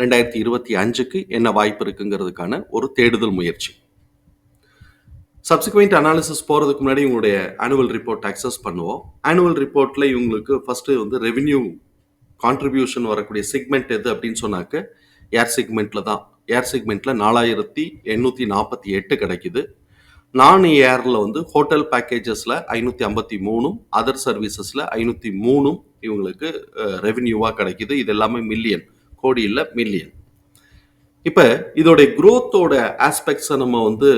ரெண்டாயிரத்தி இருபத்தி அஞ்சுக்கு என்ன வாய்ப்பு இருக்குங்கிறதுக்கான ஒரு தேடுதல் முயற்சி. சப்சிக்வெண்ட் அனாலிசிஸ் போகிறதுக்கு முன்னாடி இவங்களுடைய ஆனுவல் ரிப்போர்ட் அக்சஸ் பண்ணுவோம். ஆனுவல் ரிப்போர்ட்டில் இவங்களுக்கு ஃபஸ்ட்டு வந்து ரெவின்யூ கான்ட்ரிபியூஷன் வரக்கூடிய செக்மெண்ட் எது அப்படின்னு சொன்னாக்க ஏர் செக்மெண்ட்டில் தான். ஏர் செக்மெண்ட்டில் நாலாயிரத்தி எண்ணூற்றி நாற்பத்தி எட்டு கிடைக்குது. நான் ஏரில் வந்து ஹோட்டல் பேக்கேஜஸில் ஐநூற்றி ஐம்பத்தி மூணும் அதர் சர்வீசஸில் ஐநூற்றி மூணும் இவங்களுக்கு ரெவென்யூவாக கிடைக்குது. இது எல்லாமே மில்லியன் கோடி இல்லை மில்லியன் இப்போ இதோடைய குரோத்தோட ஆஸ்பெக்ட்ஸை நம்ம வந்து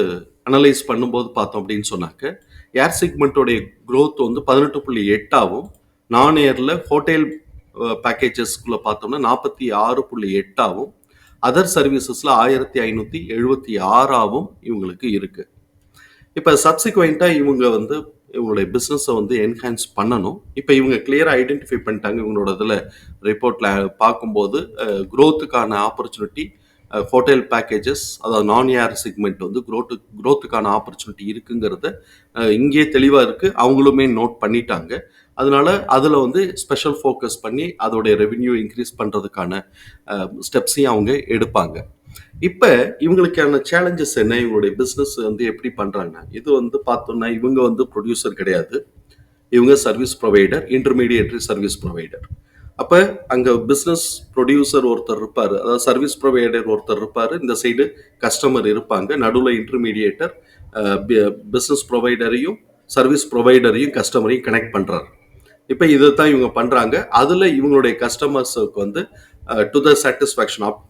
அனலைஸ் பண்ணும்போது பார்த்தோம் அப்படின்னு சொன்னாக்க ஏர் செக்மெண்ட்டோடைய க்ரோத் வந்து பதினெட்டு புள்ளி எட்டாகவும் நான் ஏரில் ஹோட்டல் பேக்கேஜஸ்குள்ளே பார்த்தோம்னா நாற்பத்தி ஆறு புள்ளி எட்டாகவும் அதர் சர்வீசஸில் ஆயிரத்தி ஐநூற்றி எழுபத்தி ஆறாவும் இவங்களுக்கு இருக்குது இப்போ சப்சிக்வெண்ட்டாக இவங்க வந்து இவங்களுடைய பிஸ்னஸை வந்து என்ஹான்ஸ் பண்ணணும். இப்போ இவங்க கிளியராக ஐடென்டிஃபை பண்ணிட்டாங்க இவங்களோட இதில் ரிப்போர்ட்டில் பார்க்கும்போது க்ரோத்துக்கான ஆப்பர்ச்சுனிட்டி ஹோட்டல் பேக்கேஜஸ் அதாவது நான் ஏர் செக்மெண்ட் வந்து க்ரோத்து க்ரோத்துக்கான ஆப்பர்ச்சுனிட்டி இருக்குங்கிறத இங்கேயே தெளிவாக இருக்குது அவங்களுமே நோட் பண்ணிட்டாங்க. அதனால அதில் வந்து ஸ்பெஷல் ஃபோக்கஸ் பண்ணி அதோடைய ரெவின்யூ இன்க்ரீஸ் பண்ணுறதுக்கான ஸ்டெப்ஸையும் அவங்க எடுப்பாங்க. இப்போ இவங்களுக்கான சேலஞ்சஸ் என்ன? இவங்களுடைய பிஸ்னஸ் வந்து எப்படி பண்ணுறாங்க இது வந்து பார்த்தோம்னா இவங்க வந்து ப்ரொடியூசர் கிடையாது. இவங்க service provider intermediary service provider அப்போ அங்கே பிஸ்னஸ் ப்ரொடியூசர் ஒருத்தர் இருப்பார். அதாவது சர்வீஸ் ப்ரொவைடர் ஒருத்தர் இருப்பார். இந்த சைடு கஸ்டமர் இருப்பாங்க. நடுவில் இன்டர்மீடியேட்டர் பிஸ்னஸ் ப்ரொவைடரையும் சர்வீஸ் ப்ரொவைடரையும் கஸ்டமரையும் கனெக்ட் பண்ணுறாரு இப்போ இதை தான் இவங்க பண்ணுறாங்க அதில் இவங்களுடைய கஸ்டமர்ஸுக்கு வந்து to the satisfaction up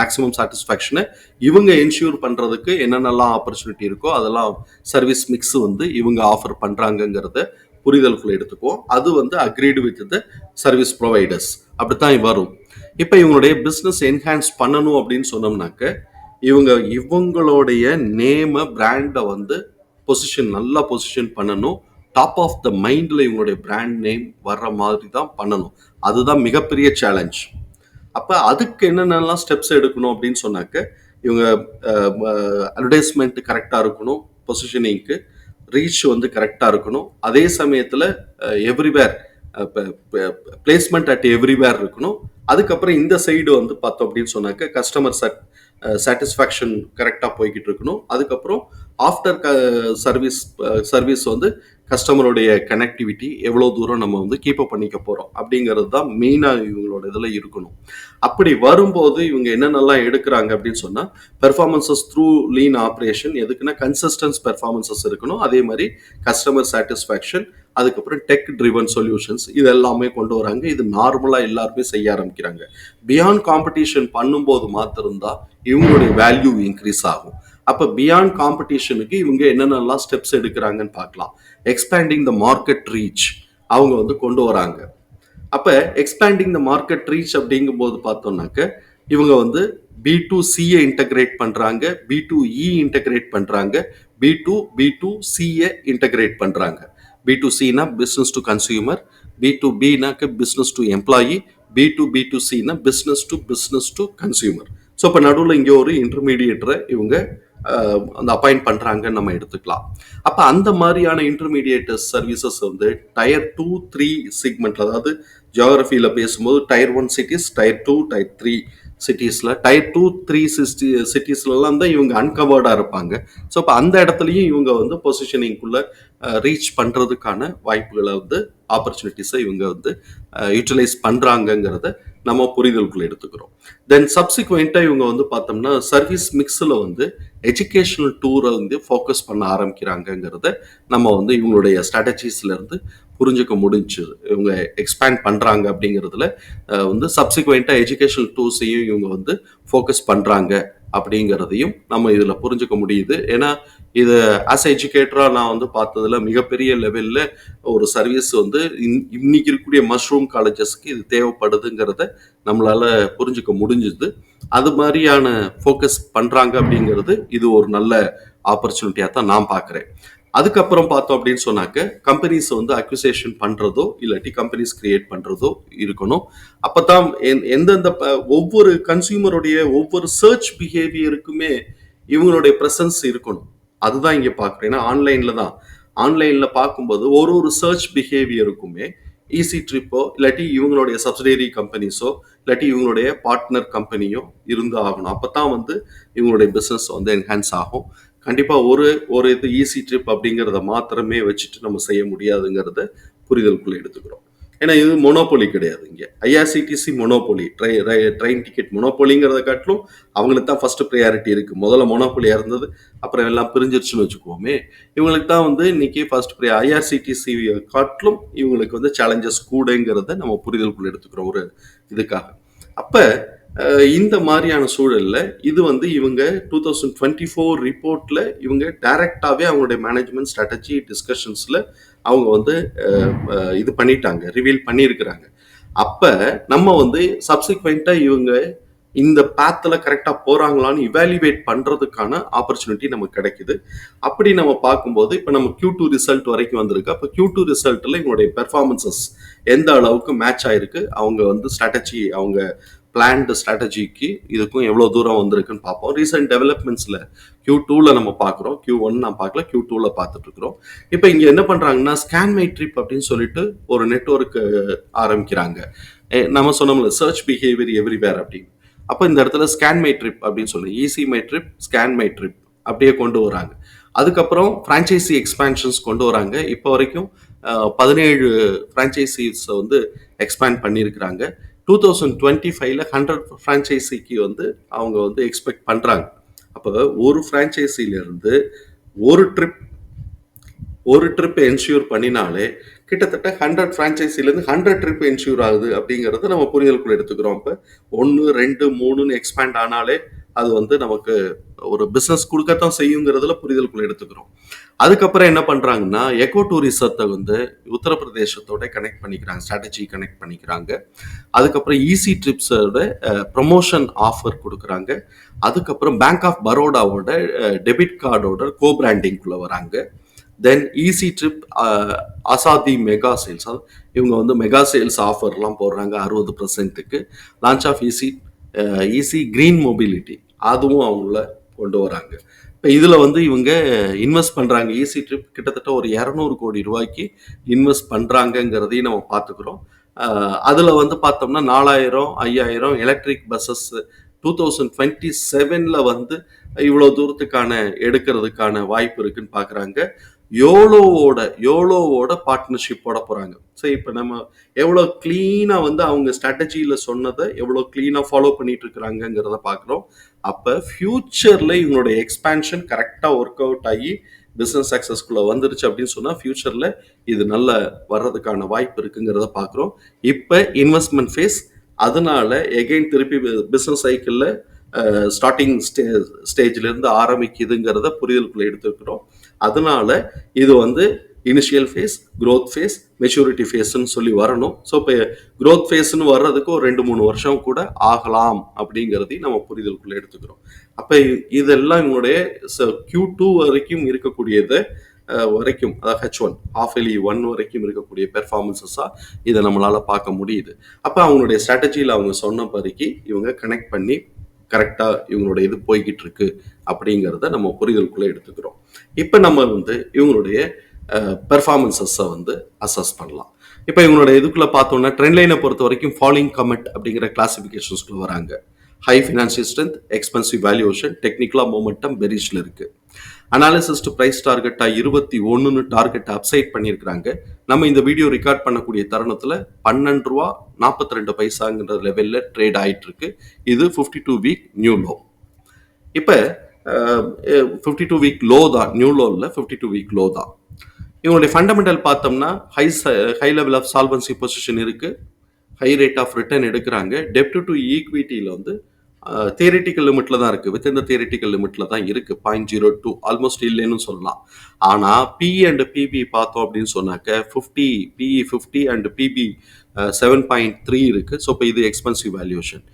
maximum சாட்டிஸ்ஃபேக்ஷனை இவங்க என்ஷூர் பண்ணுறதுக்கு என்னென்னலாம் ஆப்பர்ச்சுனிட்டி இருக்கோ அதெல்லாம் சர்வீஸ் மிக்ஸ் வந்து இவங்க ஆஃபர் பண்ணுறாங்கங்கிறத புரிதலுக்குள்ள எடுத்துக்குவோம். அது வந்து agreed with the service providers அப்படித்தான் வரும். இப்போ இவங்களுடைய பிஸ்னஸ் என்ஹான்ஸ் பண்ணணும் அப்படின்னு சொன்னோம்னாக்க இவங்க இவங்களுடைய நேமை பிராண்டை வந்து பொசிஷன் நல்லா பொசிஷன் பண்ணணும். டாப் ஆஃப் த மைண்டில் இவங்களுடைய பிராண்ட் நேம் வர்ற மாதிரி தான் பண்ணணும். அதுதான் மிகப்பெரிய சேலஞ்ச் அப்போ அதுக்கு என்னென்னலாம் ஸ்டெப்ஸ் எடுக்கணும் அப்படின்னு சொன்னாக்க இவங்க அட்வர்டைஸ்மெண்ட் கரெக்டாக இருக்கணும் பொசிஷனிங்க்கு ரீச் வந்து கரெக்டாக இருக்கணும். அதே சமயத்தில் எவ்ரிவேர் பிளேஸ்மெண்ட் அட் எவ்ரிவேர் இருக்கணும். அதுக்கப்புறம் இந்த சைடு வந்து பார்த்தோம் அப்படின்னு சொன்னாக்க கஸ்டமர் சட் சாட்டிஸ்ஃபேக்ஷன் கரெக்டாக போய்கிட்டு இருக்கணும். அதுக்கப்புறம் ஆஃப்டர் க சர்வீஸ் சர்வீஸ் வந்து கஸ்டமருடைய கனெக்டிவிட்டி எவ்வளோ தூரம் நம்ம வந்து கீப் அப் பண்ணிக்க போகிறோம் அப்படிங்கிறது தான் மெயினாக இவங்களோட இதில் இருக்கணும். அப்படி வரும்போது இவங்க என்னென்னலாம் எடுக்கிறாங்க அப்படின்னு சொன்னால் பெர்ஃபார்மன்சஸ் த்ரூ லீன் ஆப்ரேஷன் எதுக்குன்னா கன்சிஸ்டன்ஸ் பெர்ஃபார்மன்சஸ் இருக்கணும். அதே மாதிரி கஸ்டமர் சாட்டிஸ்ஃபேக்ஷன் அதுக்கப்புறம் டெக் ட்ரிவன் சொல்யூஷன்ஸ் இது எல்லாமே கொண்டு வராங்க. இது நார்மலாக எல்லாருமே செய்ய ஆரம்பிக்கிறாங்க. பியாண்ட் காம்படிஷன் பண்ணும்போது மாத்திரம்தான் இவங்களுடைய வேல்யூ இன்க்ரீஸ் ஆகும். அப்போ பியாண்ட் காம்படிஷனுக்கு இவங்க என்னென்னலாம் ஸ்டெப்ஸ் எடுக்கிறாங்கன்னு பார்க்கலாம். எக்ஸ்பேண்டிங் த மார்க்கெட் ரீச் அவங்க வந்து கொண்டு வராங்க. அப்போ எக்ஸ்பேண்டிங் த மார்க்கெட் ரீச் அப்படிங்கும்போது பார்த்தோம்னாக்க இவங்க வந்து பி டு சிஏ இன்டகிரேட் பண்ணுறாங்க பி டு இ இன்டகிரேட் பண்ணுறாங்க B to B to CA integrate பண்ணுறாங்க B to சினா business to consumer B to பினாக்க business to employee B to B to சினா business to business to consumer so இப்போ நடுவில் இங்கே ஒரு இன்டர்மீடியேட்டரை இவங்க அந்த appoint பண்ணுறாங்கன்னு நம்ம எடுத்துக்கலாம். அப்போ அந்த மாதிரியான இன்டர்மீடியேட் சர்வீசஸ் வந்து டயர் டூ த்ரீ சிக்மெண்ட் அதாவது ஜியாகிரஃபியில் பேசும்போது tier one cities tier two tier three சிட்டிஸில் tier two three சிஸ்டி சிட்டிஸ்லலாம் தான் இவங்க அன்கவர்டாக இருப்பாங்க. ஸோ இப்போ அந்த இடத்துலையும் இவங்க வந்து பொசிஷனிங்குள்ளே ரீச் பண்ணுறதுக்கான வாய்ப்புகளை வந்து ஆப்பர்ச்சுனிட்டிஸை இவங்க வந்து யூட்டிலைஸ் பண்ணுறாங்கங்கிறத நம்ம புரிதலுக்குள்ளே எடுத்துக்கிறோம். தென் சப்சிக்வெண்ட்டாக இவங்க வந்து பார்த்தோம்னா சர்வீஸ் மிக்ஸில் வந்து எஜுகேஷனல் டூரை வந்து ஃபோக்கஸ் பண்ண ஆரம்பிக்கிறாங்கங்கிறத நம்ம வந்து இவங்களுடைய ஸ்ட்ராட்டஜிஸ்லேருந்து புரிஞ்சுக்க முடிஞ்சுது இவங்க எக்ஸ்பேண்ட் பண்ணுறாங்க அப்படிங்கிறதுல வந்து சப்சிக்வெண்ட்டாக எஜுகேஷனல் டூர்ஸையும் இவங்க வந்து ஃபோக்கஸ் பண்ணுறாங்க அப்படிங்கிறதையும் நம்ம இதில் புரிஞ்சுக்க முடியுது. ஏன்னா இது ஆஸ் எஜுகேட்டராக நான் வந்து பார்த்ததுல மிகப்பெரிய லெவலில் ஒரு சர்வீஸ் வந்து இன்- இன்னைக்கு இருக்கக்கூடிய மஷ்ரூம் காலேஜஸ்க்கு இது தேவைப்படுதுங்கிறத நம்மளால் புரிஞ்சுக்க முடிஞ்சுது. அது மாதிரியான ஃபோக்கஸ் பண்ணுறாங்க அப்படிங்கிறது இது ஒரு நல்ல ஆப்பர்ச்சுனிட்டியாக தான் நான் பார்க்குறேன் அதுக்கப்புறம் பார்த்தோம் அப்படின்னு சொன்னாக்க கம்பெனிஸ் வந்து அக்யூசேஷன் பண்ணுறதோ இல்லாட்டி கம்பெனிஸ் கிரியேட் பண்ணுறதோ இருக்கணும். அப்போ தான் எந்தெந்த ஒவ்வொரு கன்சியூமருடைய ஒவ்வொரு சர்ச் பிஹேவியருக்குமே இவங்களுடைய ப்ரெசன்ஸ் இருக்கணும். அதுதான் இங்கே பார்க்குறேன் ஏன்னா ஆன்லைனில் தான். ஆன்லைனில் பார்க்கும்போது ஒரு ஒரு சர்ச் பிஹேவியருக்குமே ஈஸி ட்ரிப்போ இல்லாட்டி இவங்களுடைய சப்சிடரி கம்பெனிஸோ இல்லாட்டி இவங்களுடைய பார்ட்னர் கம்பெனியோ இருந்து ஆகணும். அப்போ தான் வந்து இவங்களுடைய பிஸ்னஸ் வந்து என்ஹான்ஸ் ஆகும். கண்டிப்பாக ஒரு ஒரு இது ஈஸி ட்ரிப் அப்படிங்கிறத மாத்திரமே வச்சுட்டு நம்ம செய்ய முடியாதுங்கிறத புரிதலுக்குள்ளே எடுத்துக்கிறோம். ஏன்னா இது மொனோபொலி கிடையாது இங்கே. IRCTC monopoly try train ticket மொனோபொலிங்கிறத காட்டிலும் அவங்களுக்கு தான் ஃபர்ஸ்ட் ப்ரையாரிட்டி இருக்குது முதல்ல மொனோபொலியாக இருந்தது அப்புறம் எல்லாம் பிரிஞ்சிருச்சுன்னு வச்சுக்குவோமே இவங்களுக்கு தான் வந்து இன்னைக்கு ஃபர்ஸ்ட் ப்ரையா ஐஆர்சிடிசி காட்டிலும் இவங்களுக்கு வந்து சேலஞ்சஸ் கூடங்கிறத நம்ம புரிதலுக்குள்ள எடுத்துக்கிறோம். ஒரு இதுக்காக. அப்போ இந்த மாதிரியான சூழலில் இது வந்து இவங்க டூ தௌசண்ட் டுவெண்ட்டி ஃபோர் ரிப்போர்ட்டில் இவங்க டைரக்டாவே அவங்களுடைய மேனேஜ்மெண்ட் ஸ்ட்ராட்டஜி டிஸ்கஷன்ஸில் அவங்க வந்து இது பண்ணிட்டாங்க ரிவீல் பண்ணியிருக்கிறாங்க. அப்போ நம்ம வந்து சப்சிக்வெண்ட்டாக இவங்க இந்த பேத்தில் கரெக்டாக போகிறாங்களான்னு இவாலுவேட் பண்ணுறதுக்கான ஆப்பர்ச்சுனிட்டி நமக்கு கிடைக்குது. அப்படி நம்ம பார்க்கும்போது இப்போ நம்ம கியூ டூ ரிசல்ட் வரைக்கும் வந்திருக்கு. அப்போ கியூ டூ ரிசல்ட்டில் இவங்களுடைய பெர்ஃபார்மன்சஸ் எந்த அளவுக்கு மேட்ச் ஆயிருக்கு? அவங்க வந்து ஸ்ட்ராட்டஜி அவங்க பிளான்டு ஸ்ட்ராட்டஜிக்கு இதுக்கும் எவ்வளோ தூரம் வந்திருக்குன்னு பார்ப்போம். ரீசெண்ட் டெவலப்மெண்ட்ஸில் கியூ டூவில் நம்ம பார்க்குறோம். கியூ ஒன் நான் பார்க்கல கியூ டூவில் பார்த்துட்ருக்குறோம் இப்போ இங்கே என்ன பண்ணுறாங்கன்னா ஸ்கேன் மை ட்ரிப் அப்படின்னு சொல்லிட்டு ஒரு நெட்ஒர்க்கு ஆரம்பிக்கிறாங்க. நம்ம சொன்னோம்ல சர்ச் பிஹேவியர் எவ்ரிவேர் அப்படின்னு. அப்போ இந்த இடத்துல ஸ்கேன் மை ட்ரிப் அப்படின்னு சொல்லி easy my trip scan my trip அப்படியே கொண்டு வராங்க. அதுக்கப்புறம் ஃப்ரான்ச்சைசி எக்ஸ்பான்ஷன்ஸ் கொண்டு வராங்க. இப்போ வரைக்கும் பதினேழு ஃப்ரான்ச்சைசிஸை வந்து எக்ஸ்பேண்ட் பண்ணியிருக்கிறாங்க. டூ தௌசண்ட் டுவெண்ட்டி ஃபைவ்ல ஹண்ட்ரட் ஃப்ரான்ச்சைசிக்கு வந்து அவங்க வந்து எக்ஸ்பெக்ட் பண்ணுறாங்க அப்போ ஒரு ஃப்ரான்ச்சைசிலேருந்து ஒரு ட்ரிப் ஒரு ட்ரிப் என்ஷூர் பண்ணினாலே கிட்டத்தட்ட ஹண்ட்ரட் ஃப்ரான்ச்சைஸிலேருந்து ஹண்ட்ரட் ட்ரிப் என்ஷூர் ஆகுது அப்படிங்கிறத நம்ம புரிதலுக்குள்ள எடுத்துக்கிறோம். இப்போ ஒன்று ரெண்டு மூணுன்னு எக்ஸ்பேண்ட் ஆனாலே அது வந்து நமக்கு ஒரு பிஸ்னஸ் கொடுக்கத்தான் செய்யுங்கிறதுல புரிதலுக்குள்ள எடுத்துக்கிறோம். அதுக்கப்புறம் என்ன பண்ணுறாங்கன்னா எக்கோ டூரிசத்தை வந்து உத்தரப்பிரதேசத்தோட கனெக்ட் பண்ணிக்கிறாங்க ஸ்ட்ராட்டஜி கனெக்ட் பண்ணிக்கிறாங்க. அதுக்கப்புறம் ஈஸி ட்ரிப்ஸோட ப்ரமோஷன் ஆஃபர் கொடுக்குறாங்க. அதுக்கப்புறம் பேங்க் ஆஃப் பரோடாவோட டெபிட் கார்டோட கோ பிராண்டிங்குள்ளே வராங்க. Then easy trip Azadi mega sales இவங்க வந்து மெகா சேல்ஸ் ஆஃபர்லாம் போடுறாங்க அறுபது பர்சன்ட்டுக்கு launch of easy easy green mobility அதுவும் அவங்கள கொண்டு வராங்க. இப்போ இதில் வந்து இவங்க இன்வெஸ்ட் பண்ணுறாங்க ஈஸி ட்ரிப் கிட்டத்தட்ட ஒரு இரநூறு கோடி ரூபாய்க்கு இன்வெஸ்ட் பண்ணுறாங்கங்கிறதையும் நம்ம பார்த்துக்குறோம். Uh, அதில் வந்து பார்த்தோம்னா நாலாயிரம் ஐயாயிரம் electric buses two thousand twenty செவனில் வந்து இவ்வளோ தூரத்துக்கான எடுக்கிறதுக்கான வாய்ப்பு இருக்குன்னு பார்க்குறாங்க. யோலோவோட யோலோவோட பார்ட்னர்ஷிப் போட போகிறாங்க ஸோ இப்போ நம்ம எவ்வளோ க்ளீனாக வந்து அவங்க ஸ்ட்ராட்டஜியில் சொன்னதை எவ்வளோ க்ளீனாக ஃபாலோ பண்ணிட்டு இருக்கிறாங்கங்கிறத பார்க்குறோம் அப்போ ஃப்யூச்சரில் இவங்களோட எக்ஸ்பேன்ஷன் கரெக்டாக ஒர்க் அவுட் ஆகி பிஸ்னஸ் சக்ஸஸ்குள்ளே வந்துருச்சு அப்படின்னு சொன்னால் ஃப்யூச்சரில் இது நல்ல வர்றதுக்கான வாய்ப்பு இருக்குங்கிறத பார்க்குறோம் இப்போ இன்வெஸ்ட்மெண்ட் ஃபேஸ் அதனால எகைன் திருப்பி பிஸ்னஸ் சைக்கிளில் ஸ்டார்டிங் ஸ்டே ஸ்டேஜ்லேருந்து ஆரம்பிக்குதுங்கிறத புரிதலுக்குள்ளே எடுத்துருக்குறோம் அதனால இது வந்து initial phase growth phase maturity ஃபேஸ்ன்னு சொல்லி வரணும். ஸோ இப்போ க்ரோத் ஃபேஸ்னு வர்றதுக்கு ஒரு ரெண்டு மூணு வருஷம் கூட ஆகலாம் அப்படிங்கிறதையும் நம்ம புரிதலுக்குள்ளே எடுத்துக்கிறோம். அப்போ இதெல்லாம் இவங்களுடைய கியூ டூ வரைக்கும் இருக்கக்கூடியதை வரைக்கும் அதாவது ஹெச் ஒன் ஆஃப் எலி ஒன் வரைக்கும் இருக்கக்கூடிய பெர்ஃபார்மன்ஸஸாக இதை நம்மளால் பார்க்க முடியுது. அப்போ அவங்களுடைய ஸ்ட்ராட்டஜியில் அவங்க சொன்ன பறிக்கு இவங்க கனெக்ட் பண்ணி கரெக்டாக இவங்களுடைய இது போய்கிட்டு இருக்கு. அப்படிங்கிறத நம்ம புரிதலுக்குள்ளே எடுத்துக்கிறோம். இப்போ நம்ம வந்து இவங்களுடைய பெர்ஃபார்மன்சஸை வந்து அசஸ் பண்ணலாம். இப்போ இவங்களோட இதுக்குள்ளே பார்த்தோம்னா ட்ரெண்ட் லைனை பொறுத்த வரைக்கும் ஃபாலோயிங் கமெண்ட் அப்படிங்கிற கிளாசிஃபிகேஷன்ஸ்குள்ள வராங்க. High financial strength expensive valuation டெக்னிக்கலாக மூமெண்டம் பெரிஷ்ல இருக்கு. அனாலிசிஸ் ப்ரைஸ் டார்கெட்டாக இருபத்தி ஒன்றுன்னு டார்கெட் அப்சைட் பண்ணியிருக்கிறாங்க. நம்ம இந்த வீடியோ ரெக்கார்ட் பண்ணக்கூடிய தருணத்தில் பன்னெண்டு ரூபா நாற்பத்தி ரெண்டு பைசாங்கிற லெவலில் ட்ரேட் ஆகிட்டு இருக்கு இது fifty two week new low இப்போ ஃபிஃப்டி டூ வீக் லோ தான் நியூ லோவில் ஃபிஃப்டி டூ வீக் லோ தான். இவங்களுடைய ஃபண்டமெண்டல் பார்த்தோம்னா high high level of solvency position இருக்குது ஹை ரேட் ஆஃப் ரிட்டர்ன் எடுக்கிறாங்க. டெப்ட் டு ஈக்விட்டியில் வந்து தியரிட்டிக்கல் லிமிட்ல தான் இருக்குது வித் இந்த தியரிட்டிக்கல் லிமிட்ல தான் இருக்குது பாயிண்ட் ஜீரோ டூ ஆல்மோஸ்ட் இல்லைன்னு சொல்லலாம். ஆனால் பிஇ அண்ட் பிபி பார்த்தோம் அப்படின்னு சொன்னாக்க fifty PE fifty and PB seven point three இருக்குது ஸோ இப்போ இது எக்ஸ்பென்சிவ் வேல்யூஷன்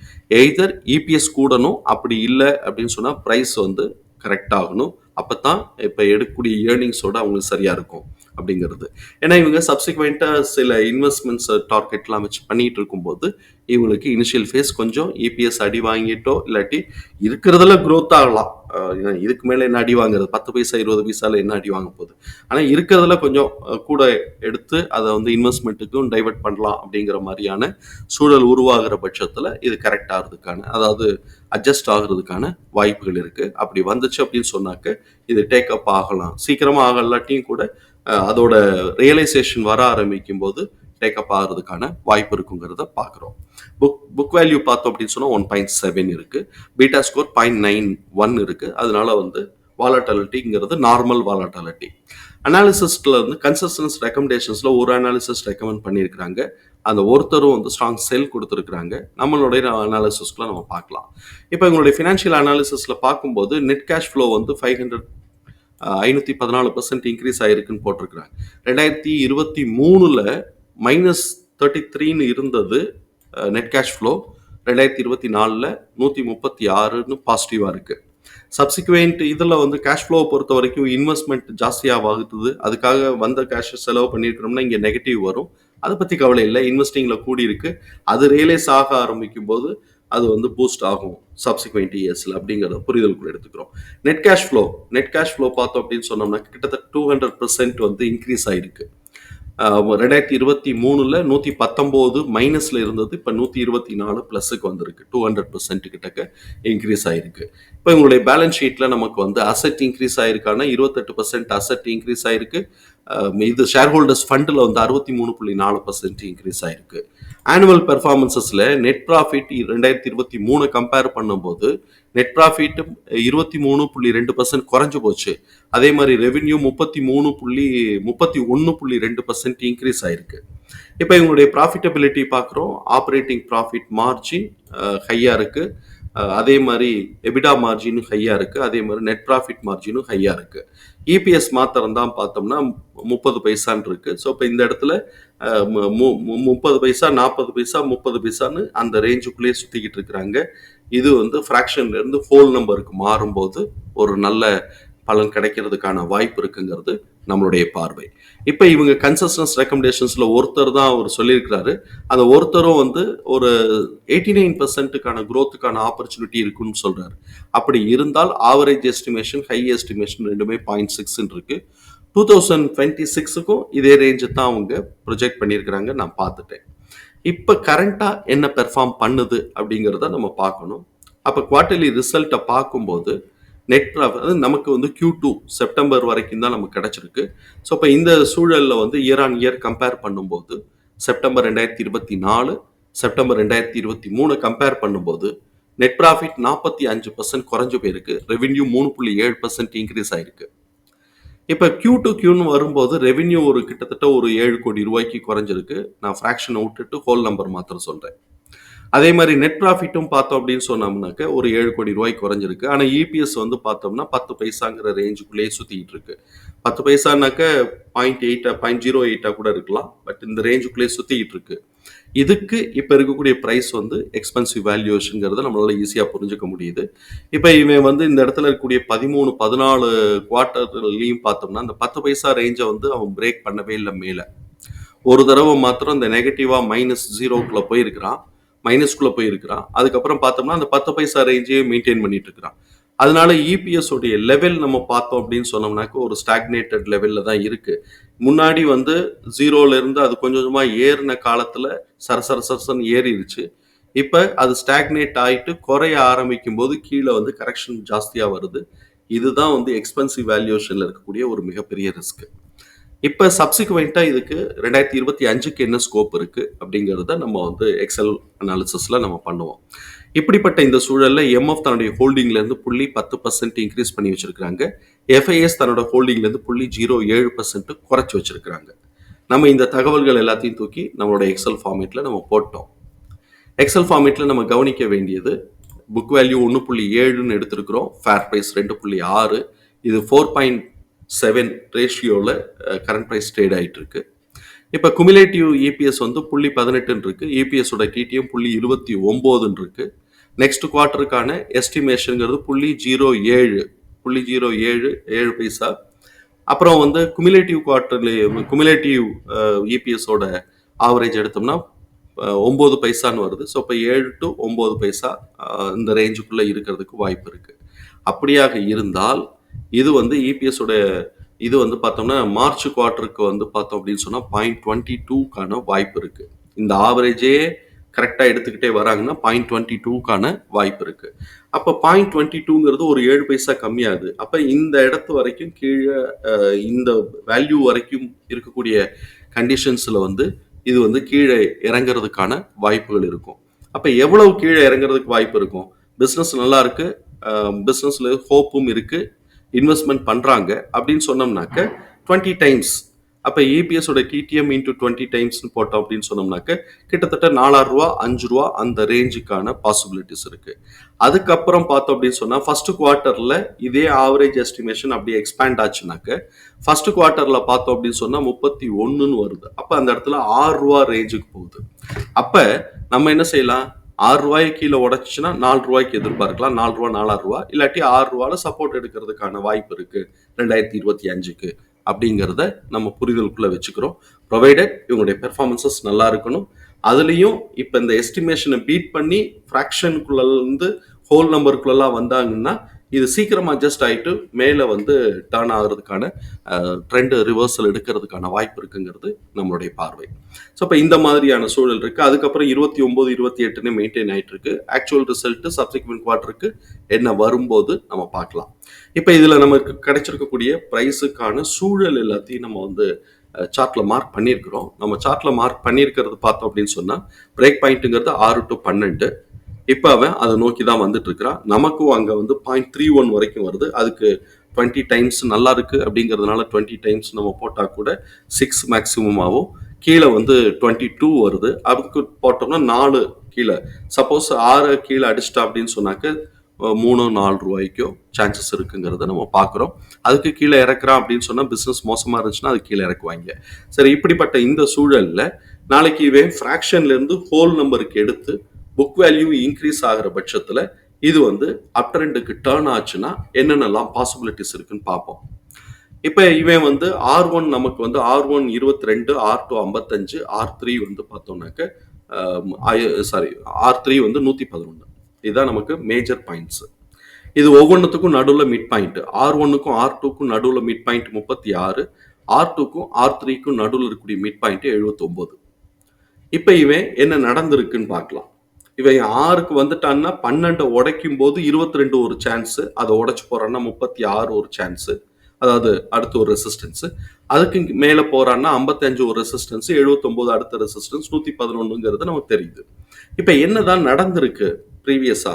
எய்தர் இபிஎஸ் கூடணும் அப்படி இல்லை அப்படின்னு சொன்னால் ப்ரைஸ் வந்து கரெக்ட் ஆகணும். அப்போ தான் இப்போ எடுக்கக்கூடிய ஏர்னிங்ஸோட அவங்களுக்கு சரியாக இருக்கும். அப்படிங்கிறது. ஏன்னா இவங்க சப்சிக்வெண்ட்டாக சில இன்வெஸ்ட்மெண்ட்ஸ் டார்கெட்லாம் வச்சு பண்ணிகிட்டு இருக்கும்போது இவங்களுக்கு இனிஷியல் ஃபேஸ் கொஞ்சம் இபிஎஸ் அடி வாங்கிட்டோ இல்லாட்டி இருக்கிறதுல க்ரோத் ஆகலாம். இதுக்கு மேலே என்ன அடி வாங்குறது? பத்து பைசா இருபது பைசால என்ன அடி வாங்க போகுது? ஆனால் இருக்கிறதுல கொஞ்சம் கூட எடுத்து அதை வந்து இன்வெஸ்ட்மெண்ட்டுக்கும் டைவர்ட் பண்ணலாம் அப்படிங்கிற மாதிரியான சூழல் உருவாகிற பட்சத்தில் இது கரெக்ட் ஆகிறதுக்கான அதாவது அட்ஜஸ்ட் ஆகிறதுக்கான வாய்ப்புகள் இருக்குது அப்படி வந்துச்சு அப்படின்னு சொன்னாக்க இது டேக்கப் ஆகலாம். சீக்கிரமாக ஆகலாட்டியும் கூட அதோட ரியலைசேஷன் வர ஆரம்பிக்கும் போது டேக்அப் ஆகிறதுக்கான வாய்ப்பு இருக்குங்கிறத பார்க்குறோம். புக் புக் வேல்யூ பார்த்தோம் அப்படின்னு சொன்னால் ஒன் பாயிண்ட் செவன் இருக்குது beta score point nine one இருக்குது அதனால வந்து வாலட்டாலிட்டிங்கிறது நார்மல் வாலட்டாலிட்டி அனாலிசிஸ்டில் வந்து கன்சஸ்டன்ஸ் ரெக்கமெண்டேஷன்ஸில் ஒரு அனாலிசிஸ் ரெக்கமெண்ட் பண்ணியிருக்கிறாங்க. அந்த ஒருத்தரும் வந்து ஸ்ட்ராங் செல் கொடுத்துருக்குறாங்க. நம்மளுடைய அனாலிசிஸ்க்குலாம் நம்ம பார்க்கலாம். இப்போ எங்களுடைய ஃபினான்ஷியல் அனாலிசிஸில் பார்க்கும்போது நெட் கேஷ் ஃப்ளோ வந்து ஃபைவ் ஹண்ட்ரட் ஐநூற்றி பதினாலு பர்சன்ட் இன்க்ரீஸ் ஆகிருக்குன்னு போட்டிருக்கிறாங்க. ரெண்டாயிரத்தி இருபத்தி மூணில் மைனஸ் தேர்ட்டி த்ரீன்னு இருந்தது நெட் கேஷ் ஃப்ளோ ரெண்டாயிரத்தி இருபத்தி நாலில் நூற்றி முப்பத்தி ஆறுன்னு பாசிட்டிவாக இருக்குது சப்சிக்வெண்ட் இதில் வந்து கேஷ் ஃப்ளோவை பொறுத்த வரைக்கும் இன்வெஸ்ட்மெண்ட் ஜாஸ்தியாக ஆகுது அதுக்காக வந்த கேஷ் செலவு பண்ணியிருக்கிறோம்னா இங்கே நெகட்டிவ் வரும். அதை பற்றி கவலை இல்லை. இன்வெஸ்டிங்கில் கூடியிருக்கு. அது ரியலைஸ் ஆக ஆரம்பிக்கும் போது அது வந்து பூஸ்ட் ஆகும் சப்சிக்வெண்ட் இயர்ஸில் அப்படிங்கிறத புரிதலுக்குள்ள எடுத்துக்கிறோம். Net cash flow net cash flow பார்த்தோம் அப்படின்னு சொன்னோம்னா கிட்டத்தட்ட டூ ஹண்ட்ரட் பர்சன்ட் வந்து இன்க்ரீஸ் ஆயிருக்கு. ரெண்டாயிரத்தி இருபத்தி மூணில் நூற்றி பத்தொம்போது மைனஸில் இருந்தது இப்போ நூற்றி இருபத்தி நாலு ப்ளஸுக்கு வந்திருக்கு. டூ ஹண்ட்ரட் பர்சன்ட் கிட்டக்க இன்க்ரீஸ் ஆயிருக்கு. இப்போ உங்களுடைய பேலன்ஸ் ஷீட்டில் நமக்கு வந்து அசெட் இன்க்ரீஸ் ஆயிருக்கானா இருபத்தெட்டு பர்சன்ட் அசெட் இன்க்ரீஸ் ஆயிருக்கு. இது ஷேர் ஹோல்டர்ஸ் ஃபண்டில் வந்து அறுபத்தி மூணு புள்ளி நாலு பர்சன்ட் இன்க்ரீஸ் ஆயிருக்கு. ஆனுவல் பெர்ஃபார்மன்சஸில் நெட் ப்ராஃபிட் ரெண்டாயிரத்தி இருபத்தி மூணு கம்பேர் பண்ணும்போது நெட் ப்ராஃபிட் இருபத்தி மூணு புள்ளி ரெண்டு பர்சன்ட் குறைஞ்சு போச்சு. அதே மாதிரி ரெவென்யூ முப்பத்தி மூணு புள்ளி முப்பத்தி ஒன்று புள்ளி ரெண்டு பர்சன்ட் இன்க்ரீஸ் ஆயிருக்கு. இப்போ இவங்களுடைய ப்ராஃபிட்டபிலிட்டி பார்க்குறோம். ஆப்ரேட்டிங் ப்ராஃபிட் மார்ஜின் ஹையாக இருக்குது அதே மாதிரி எபிடா மார்ஜினும் ஹையாக இருக்குது அதே மாதிரி நெட் ப்ராஃபிட் மார்ஜினும் ஹையாக இருக்குது இபிஎஸ் மாத்திரம் தான் பார்த்தோம்னா முப்பது பைசான் இருக்குது ஸோ இப்போ இந்த இடத்துல முப்பது பைசா நாற்பது பைசா முப்பது பைசான்னு அந்த ரேஞ்சுக்குள்ளேயே சுற்றிக்கிட்டு இருக்கிறாங்க. இது வந்து ஃப்ராக்ஷன்ல இருந்து ஹோல் நம்பருக்கு மாறும்போது ஒரு நல்ல பலன் கிடைக்கிறதுக்கான வாய்ப்பு இருக்குங்கிறது நம்மளுடைய பார்வை. இப்போ இவங்க கன்சஸ்டன்ஸ் ரெக்கமெண்டேஷன்ஸில் ஒருத்தர் தான் அவர் சொல்லியிருக்கிறாரு. அந்த ஒருத்தரும் வந்து ஒரு எயிட்டி நைன் பர்சன்ட்டுக்கான க்ரோத்துக்கான ஆப்பர்ச்சுனிட்டி இருக்குன்னு சொல்கிறாரு அப்படி இருந்தால் ஆவரேஜ் எஸ்டிமேஷன் ஹை எஸ்டிமேஷன் ரெண்டுமே பாயிண்ட் சிக்ஸ்ன்னு இருக்குது டூ தௌசண்ட் டுவெண்ட்டி சிக்ஸுக்கும் இதே ரேஞ்சு தான் அவங்க ப்ரொஜெக்ட் பண்ணியிருக்கிறாங்க. நான் பார்த்துட்டேன். இப்போ கரண்ட்டாக என்ன பெர்ஃபார்ம் பண்ணுது அப்படிங்கிறத நம்ம பார்க்கணும். அப்போ குவார்ட்டர்லி ரிசல்ட்டை பார்க்கும்போது நெட் ப்ராஃபிட் நமக்கு வந்து கியூ டூ செப்டம்பர் வரைக்கும் தான் நமக்கு கிடச்சிருக்கு. ஸோ இப்போ இந்த சூழலில் வந்து இயர் ஆன் இயர் கம்பேர் பண்ணும்போது செப்டம்பர் ரெண்டாயிரத்தி இருபத்தி நாலு செப்டம்பர் ரெண்டாயிரத்தி இருபத்தி மூணு கம்பேர் பண்ணும்போது நெட் ப்ராஃபிட் நாற்பத்தி அஞ்சு பர்சன்ட் குறைஞ்சு போயிருக்கு. ரெவென்யூ மூணு புள்ளி ஏழு பர்சன்ட் இன்க்ரீஸ் ஆயிருக்கு. இப்போ கியூ டு கியூன்னு வரும்போது ரெவென்யூ ஒரு கிட்டத்தட்ட ஒரு ஏழு கோடி ரூபாய்க்கு குறைஞ்சிருக்கு. நான் ஃப்ராக்ஷனை விட்டுட்டு ஹோல் நம்பர் மாத்திரம் சொல்கிறேன் அதே மாதிரி நெட் ப்ராஃபிட்டும் பார்த்தோம் அப்படின்னு சொன்னோம்னாக்க ஒரு ஏழு கோடி ரூபாய் குறைஞ்சிருக்கு. ஆனால் இபிஎஸ் வந்து பார்த்தோம்னா பத்து பைசாங்கிற ரேஞ்சுக்குள்ளேயே சுற்றிக்கிட்டு இருக்கு. பத்து பைசானாக்க பாயிண்ட் எயிட்டா பாயிண்ட் ஜீரோ எயிட்டா கூட இருக்கலாம். பட் இந்த ரேஞ்சுக்குள்ளேயே சுற்றிக்கிட்டு இருக்கு. இதுக்கு இப்போ இருக்கக்கூடிய ப்ரைஸ் வந்து எக்ஸ்பென்சிவ் வேல்யூஷனுங்கிறத நம்மளால ஈஸியாக புரிஞ்சுக்க முடியுது. இப்போ இவன் வந்து இந்த இடத்துல இருக்கக்கூடிய பதிமூணு பதினாலு குவார்ட்டர்லையும் பார்த்தோம்னா அந்த பத்து பைசா ரேஞ்சை வந்து அவன் பிரேக் பண்ணவே இல்லை மேலே. ஒரு தடவை மாத்திரம் இந்த நெகட்டிவாக மைனஸ் ஜீரோக்குள்ளே போயிருக்கிறான். மைனஸ்குள்ளே போயிருக்கிறான். அதுக்கப்புறம் பார்த்தோம்னா அந்த பத்து பைசா ரேஞ்சையே மெயின்டைன் பண்ணிட்டு இருக்கிறான். அதனால இபிஎஸ் உடைய லெவல் நம்ம பார்த்தோம் அப்படின்னு சொன்னோம்னாக்க ஒரு ஸ்டாக்னேட்டட் லெவலில் தான் இருக்கு. முன்னாடி வந்து ஜீரோல இருந்து அது கொஞ்சம் கொஞ்சமா ஏறின காலத்துல சரசர சரசன் ஏறிடுச்சு இப்போ அது ஸ்டாக்னேட் ஆயிட்டு குறைய ஆரம்பிக்கும் போது கீழே வந்து கரெக்ஷன் ஜாஸ்தியா வருது. இதுதான் வந்து எக்ஸ்பென்சிவ் வேல்யூஷன்ல இருக்கக்கூடிய ஒரு மிகப்பெரிய ரிஸ்க் இப்போ சப்சிக்வெண்ட்டாக இதுக்கு ரெண்டாயிரத்தி இருபத்தி அஞ்சுக்கு என்ன ஸ்கோப் இருக்கு அப்படிங்கிறத நம்ம வந்து எக்ஸல் அனாலிசிஸில் நம்ம பண்ணுவோம். இப்படிப்பட்ட இந்த சூழலில் எம்எஃப் தன்னுடைய ஹோல்டிங்லேருந்து புள்ளி பத்து பர்சன்ட் இன்க்ரீஸ் பண்ணி வச்சுருக்காங்க எஃப்ஐஎஸ் தன்னோட ஹோல்டிங்லேருந்து புள்ளி ஜீரோ ஏழு பர்சன்ட் குறைச்சி வச்சுருக்கிறாங்க. நம்ம இந்த தகவல்கள் எல்லாத்தையும் தூக்கி நம்மளோட எக்ஸல் ஃபார்மேட்டில் நம்ம போட்டோம். எக்ஸல் ஃபார்மேட்டில் நம்ம கவனிக்க வேண்டியது புக் வேல்யூ ஒன்று புள்ளி ஏழுன்னு எடுத்திருக்கிறோம் ஃபேர் ப்ரைஸ் ரெண்டு புள்ளி ஆறு. இது ஃபோர் பாயிண்ட் செவன் ரேஷியோவில் கரண்ட் ப்ரைஸ் ட்ரேட் ஆயிட்டு இருக்குது இப்போ குமிலேட்டிவ் இபிஎஸ் வந்து புள்ளி பதினெட்டுன்னு இருக்கு இபிஎஸோட டிடிஎம் புள்ளி இருபத்தி ஒம்போதுன்னு இருக்கு நெக்ஸ்ட் குவார்ட்டருக்கான எஸ்டிமேஷனுங்கிறது புள்ளி ஜீரோ ஏழு. புள்ளி ஜீரோ ஏழு ஏழு பைசா. அப்புறம் வந்து குமிலேட்டிவ் குவார்ட்டர்லி குமிலேட்டிவ் இபிஎஸோட ஆவரேஜ் எடுத்தோம்னா ஒம்பது பைசான்னு வருது. ஸோ இப்போ ஏழு டு ஒம்பது பைசா இந்த ரேஞ்சுக்குள்ளே இருக்கிறதுக்கு வாய்ப்பு இருக்குது அப்படியாக இருந்தால் இது வந்து இபிஎஸோட இது வந்து பார்த்தோம்னா மார்ச் குவார்ட்டருக்கு வந்து பார்த்தோம் அப்படின்னு சொன்னால் பாயிண்ட் டுவெண்ட்டி டூக்கான வாய்ப்பு இருக்குது இந்த ஆவரேஜே கரெக்டாக எடுத்துக்கிட்டே வராங்கன்னா பாயிண்ட் டுவெண்ட்டி டூக்கான வாய்ப்பு இருக்குது அப்போ பாயிண்ட் டுவெண்ட்டி டூங்கிறது ஒரு ஏழு பைசா கம்மியாகுது. அப்போ இந்த இடத்து வரைக்கும் கீழே இந்த வேல்யூ வரைக்கும் இருக்கக்கூடிய கண்டிஷன்ஸில் வந்து இது வந்து கீழே இறங்குறதுக்கான வாய்ப்புகள் இருக்கும். அப்போ எவ்வளவு கீழே இறங்குறதுக்கு வாய்ப்பு இருக்கும்? பிஸ்னஸ் நல்லா இருக்கு. பிஸ்னஸில் ஹோப்பும் இருக்குது இன்வெஸ்ட்மெண்ட் பண்ணுறாங்க அப்படின்னு சொன்னோம்னாக்க டுவெண்ட்டி டைம்ஸ் அப்போ ஏபிஎஸோட டிடிஎம் இன்டூ டுவெண்ட்டி டைம்ஸ்னு போட்டோம் அப்படின்னு சொன்னோம்னாக்க கிட்டத்தட்ட நாலாயிரம் ரூபா அஞ்சு ரூபா அந்த ரேஞ்சுக்கான பாசிபிலிட்டிஸ் இருக்கு. அதுக்கப்புறம் பார்த்தோம் அப்படின்னு சொன்னால் ஃபர்ஸ்ட் குவார்ட்டரில் இதே ஆவரேஜ் எஸ்டிமேஷன் அப்படியே எக்ஸ்பேண்ட் ஆச்சுனாக்க ஃபர்ஸ்ட் குவார்ட்டரில் பார்த்தோம் அப்படின்னு சொன்னால் முப்பத்தி ஒன்றுன்னு வருது. அப்போ அந்த இடத்துல ஆறு ரூபா ரேஞ்சுக்கு போகுது. அப்போ நம்ம என்ன செய்யலாம்? ஆறு ரூபாய்க்கு கீழே உடச்சுன்னா நாலு ரூபாய்க்கு எதிர்பார்க்கலாம். நாலு ரூபா நாலாயிரம் ரூபா. இல்லாட்டி ஆறு ரூபால சப்போர்ட் எடுக்கிறதுக்கான வாய்ப்பு இருக்கு. ரெண்டாயிரத்தி இருபத்தி அஞ்சுக்கு அப்படிங்கிறத நம்ம புரிதலுக்குள்ள வச்சுக்கிறோம். ப்ரொவைடட் இவங்களுடைய பெர்ஃபார்மன்சஸ் நல்லா இருக்கணும். அதுலேயும் இப்போ இந்த எஸ்டிமேஷனை பீட் பண்ணி ஃப்ராக்ஷனுக்குள்ள இருந்து ஹோல் நம்பருக்குள்ளெல்லாம் வந்தாங்கன்னா இது சீக்கிரமாக அட்ஜஸ்ட் ஆகிட்டு மேலே வந்து டர்ன் ஆகிறதுக்கான ட்ரெண்டு ரிவர்சல் எடுக்கிறதுக்கான வாய்ப்பு இருக்குங்கிறது நம்மளுடைய பார்வை. ஸோ இப்போ இந்த மாதிரியான சூழல் இருக்குது அதுக்கப்புறம் இருபத்தி ஒம்பது இருபத்தி எட்டுன்னு மெயின்டைன் ஆகிட்டு இருக்கு ஆக்சுவல் ரிசல்ட்டு சப்சிக்வெண்ட் குவார்ட்டருக்கு என்ன வரும்போது நம்ம பார்க்கலாம். இப்போ இதில் நமக்கு கிடைச்சிருக்கக்கூடிய ப்ரைஸுக்கான சூழல் எல்லாத்தையும் நம்ம வந்து சார்ட்டில் மார்க் பண்ணியிருக்கிறோம். நம்ம சார்ட்டில் மார்க் பண்ணியிருக்கிறது பார்த்தோம் அப்படின்னு சொன்னால் பிரேக் பாயிண்ட்டுங்கிறது ஆறு டு பன்னெண்டு. இப்போ அவன் அதை நோக்கி தான் வந்துட்டு இருக்கிறான் நமக்கும் அங்கே வந்து பாயிண்ட் த்ரீ ஒன் வரைக்கும் வருது. அதுக்கு டுவெண்ட்டி டைம்ஸ் நல்லா இருக்கு அப்படிங்கிறதுனால டுவெண்ட்டி டைம்ஸ் நம்ம போட்டால் கூட சிக்ஸ் மேக்ஸிமமாகவும் கீழே வந்து டுவெண்ட்டி டூ வருது. அதுக்கு போட்டோம்னா நாலு கீழே. சப்போஸ் ஆறு கீழே அடிச்சிட்டா அப்படின்னு சொன்னாக்க மூணு நாலு ரூபாய்க்கோ சான்சஸ் இருக்குங்கிறத நம்ம பார்க்குறோம். அதுக்கு கீழே இறக்குறான் அப்படின்னு சொன்னால் பிஸ்னஸ் மோசமாக இருந்துச்சுன்னா அது கீழே இறக்குவாங்க. சரி இப்படிப்பட்ட இந்த சூழலில் நாளைக்கு இவன் ஃப்ராக்ஷன்லேருந்து ஹோல் நம்பருக்கு எடுத்து புக் வேல்யூ இன்க்ரீஸ் ஆகிற பட்சத்தில் இது வந்து அப் ட்ரெண்டுக்கு டேர்ன் ஆச்சுன்னா என்னென்னலாம் பாசிபிலிட்டிஸ் இருக்குன்னு பார்ப்போம். இப்போ இவன் வந்து ஆர் ஒன் நமக்கு வந்து ஆர் ஒன் இருபத்தி ரெண்டு ஆர் டூ ஐம்பத்தஞ்சு ஆர் த்ரீ வந்து பார்த்தோம்னாக்க சாரி ஆர் த்ரீ வந்து நூற்றி பதினொன்று இதுதான் நமக்கு மேஜர் பாயிண்ட்ஸு இது ஒவ்வொன்றுத்துக்கும் நடுவில் மிட் பாயிண்ட் ஆர் ஒன்னுக்கும் ஆர் டூக்கும் நடுவில் மிட் பாயிண்ட் முப்பத்தி ஆறு ஆர் டூக்கும் ஆர் த்ரீக்கும் நடுவில் இருக்கக்கூடிய மிட் பாயிண்ட் எழுபத்தொம்போது இப்போ இவன் என்ன நடந்திருக்குன்னு பார்க்கலாம். இவன் ஆறுக்கு வந்துட்டான்னா பன்னெண்டை உடைக்கும் போது இருபத்தி ரெண்டு ஒரு சான்ஸ் அதை உடைச்சு போறான்னா முப்பத்தி ஆறு ஒரு சான்ஸ் அதாவது அடுத்து ஒரு ரெசிஸ்டன்ஸ் அதுக்கு மேலே போறான்னா ஐம்பத்தஞ்சு ஒரு ரெசிஸ்டன்ஸ் எழுபத்தொம்போது அடுத்த ரெசிஸ்டன்ஸ் நூற்றி பதினொன்றுங்கிறது நமக்கு தெரியுது. இப்போ என்னதான் நடந்திருக்கு ப்ரீவியஸா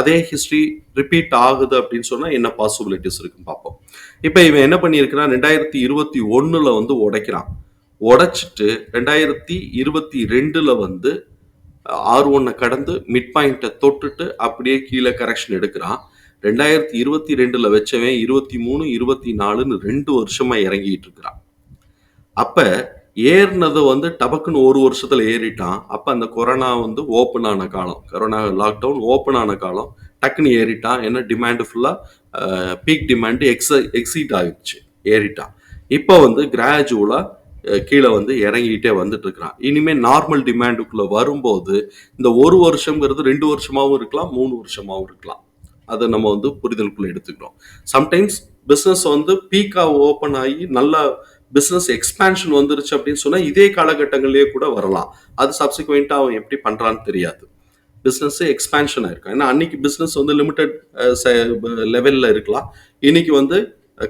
அதே ஹிஸ்ட்ரி ரிப்பீட் ஆகுது அப்படின்னு சொன்னா என்ன பாசிபிலிட்டிஸ் இருக்குன்னு பார்ப்போம். இப்போ இவன் என்ன பண்ணியிருக்கிறான்? ரெண்டாயிரத்தி இருபத்தி ஒண்ணுல வந்து உடைக்கிறான். உடைச்சிட்டு ரெண்டாயிரத்தி இருபத்தி ரெண்டுல வந்து ஆர் ஒன்னை கடந்து மிட் பாயிண்ட்டை தொட்டுட்டு அப்படியே கீழே கரெக்ஷன் எடுக்கிறான். ரெண்டாயிரத்தி இருபத்தி ரெண்டில் வச்சவன் இருபத்தி மூணு இருபத்தி நாலுன்னு ரெண்டு வருஷமாக இறங்கிட்டு இருக்கிறான். அப்ப ஏறினது வந்து டபக்குன்னு ஒரு வருஷத்துல ஏறிட்டான். அப்போ அந்த கொரோனா வந்து ஓப்பன் ஆன காலம். கொரோனா லாக்டவுன் ஓப்பன் ஆன காலம். டக்குன்னு ஏறிட்டான். ஏன்னா டிமாண்டு ஃபுல்லாக பீக் டிமாண்டு எக்ஸ எக்ஸீட் ஆகிடுச்சு ஏறிட்டான். இப்போ வந்து கிராஜுவலாக கீழே வந்து இறங்கிட்டே வந்துட்டு இருக்கிறான் இனிமே நார்மல் டிமாண்டுக்குள்ள வரும்போது இந்த ஒரு வருஷங்கிறது ரெண்டு வருஷமாகவும் இருக்கலாம் மூணு வருஷமாகவும் இருக்கலாம். அதை நம்ம வந்து புரிதலுக்குள்ள எடுத்துக்கிறோம் சம்டைம்ஸ் பிஸ்னஸ் வந்து பீக்காக ஓப்பன் ஆகி நல்லா பிஸ்னஸ் எக்ஸ்பேன்ஷன் வந்துருச்சு அப்படின்னு சொன்னால் இதே காலகட்டங்களிலேயே கூட வரலாம். அது சப்சிக்வெண்ட்டாக அவன் எப்படி பண்ணுறான்னு தெரியாது. பிஸ்னஸ் எக்ஸ்பேன்ஷன் ஆயிருக்கும். ஏன்னா அன்னைக்கு பிஸ்னஸ் வந்து லிமிடெட் லெவல்ல இருக்கலாம். இன்னைக்கு வந்து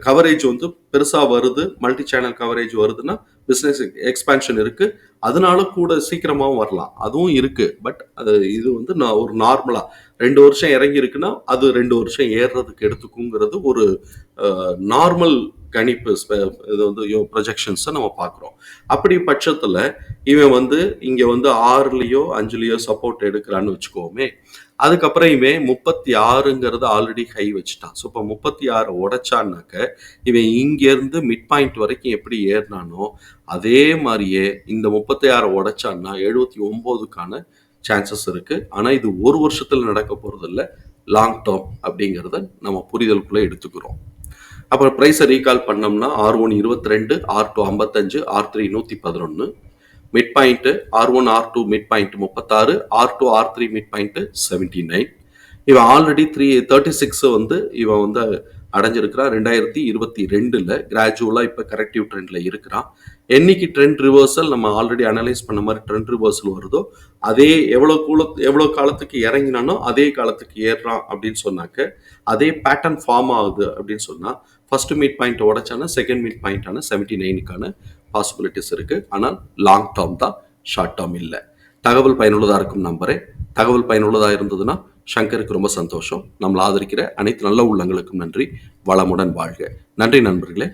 கவரேஜ் வந்து பெருசாக வருது. மல்டி சேனல் கவரேஜ் வருதுன்னா பிஸ்னஸ் எக்ஸ்பேன்ஷன் இருக்கு. அதனால கூட சீக்கிரமாகவும் வரலாம். அதுவும் இருக்கு. பட் அது இது வந்து நான் ஒரு நார்மலா ரெண்டு வருஷம் இறங்கி இருக்குன்னா அது ரெண்டு வருஷம் ஏறுறதுக்கு எடுத்துக்குங்கிறது ஒரு நார்மல் கணிப்பு இது வந்து ப்ரொஜெக்ஷன்ஸை நம்ம பார்க்குறோம் அப்படி பட்சத்தில் இவன் வந்து இங்கே வந்து ஆறுலேயோ அஞ்சுலேயோ சப்போர்ட் எடுக்கிறான்னு வச்சுக்கோமே அதுக்கப்புறம் இவன் முப்பத்தி ஆறுங்கிறது ஆல்ரெடி ஹை வச்சுட்டான். ஸோ இப்போ முப்பத்தி ஆறு உடைச்சான்னாக்க இவன் இங்கேருந்து மிட் பாயிண்ட் வரைக்கும் எப்படி ஏறினானோ அதே மாதிரியே இந்த முப்பத்தி ஆறு உடைச்சான்னா எழுபத்தி ஒம்போதுக்கான சான்சஸ் இருக்குது ஆனால் இது ஒரு வருஷத்தில் நடக்க போகிறதில்ல லாங் டேர்ம் அப்படிங்கிறத நம்ம புரிதலுக்குள்ளே எடுத்துக்கிறோம். அப்புறம் ப்ரைஸை ரீகால் பண்ணோம்னா ஆர் ஒன் இருபத்தி ரெண்டு ஆர் டூ ஐம்பத்தஞ்சு ஆர் த்ரீ நூற்றி பதினொன்று mid point R one R two mid point முப்பத்தாறு R two R three mid point seventy nine இவன் ஆல்ரெடி த்ரீ தேர்ட்டி சிக்ஸ் வந்து இவன் வந்து அடைஞ்சிருக்கிறான். ரெண்டாயிரத்தி இருபத்தி ரெண்டில் கிராஜுவலாக இப்போ கரெக்டிவ் ட்ரெண்டில் இருக்கிறான். என்னைக்கு ட்ரெண்ட் ரிவர்சல் நம்ம ஆல்ரெடி அனலைஸ் பண்ண மாதிரி ட்ரெண்ட் ரிவர்சல் வருதோ அதே எவ்வளோ கூல எவ்வளோ காலத்துக்கு இறங்கினானோ அதே காலத்துக்கு ஏறுறான் அப்படின்னு சொன்னாக்க அதே பேட்டர்ன் ஃபார்ம் ஆகுது அப்படின்னு சொன்னால் ஃபர்ஸ்ட் மீட் பாயிண்ட் உடச்சானா செகண்ட் மீட் பாயிண்டான செவன்டி நைனுக்கான பாசிபிலிட்டிஸ் இருக்குது ஆனால் லாங் டேர்ம் தான் ஷார்ட் டேர்ம் இல்லை. தகவல் பயனுள்ளதாக இருக்கும் நம்பரே. தகவல் பயனுள்ளதாக இருந்ததுன்னா சங்கருக்கு ரொம்ப சந்தோஷம். நம்மளை ஆதரிக்கிற அனைத்து நல்ல உள்ளங்களுக்கும் நன்றி. வளமுடன் வாழ்க. நன்றி நண்பர்களே.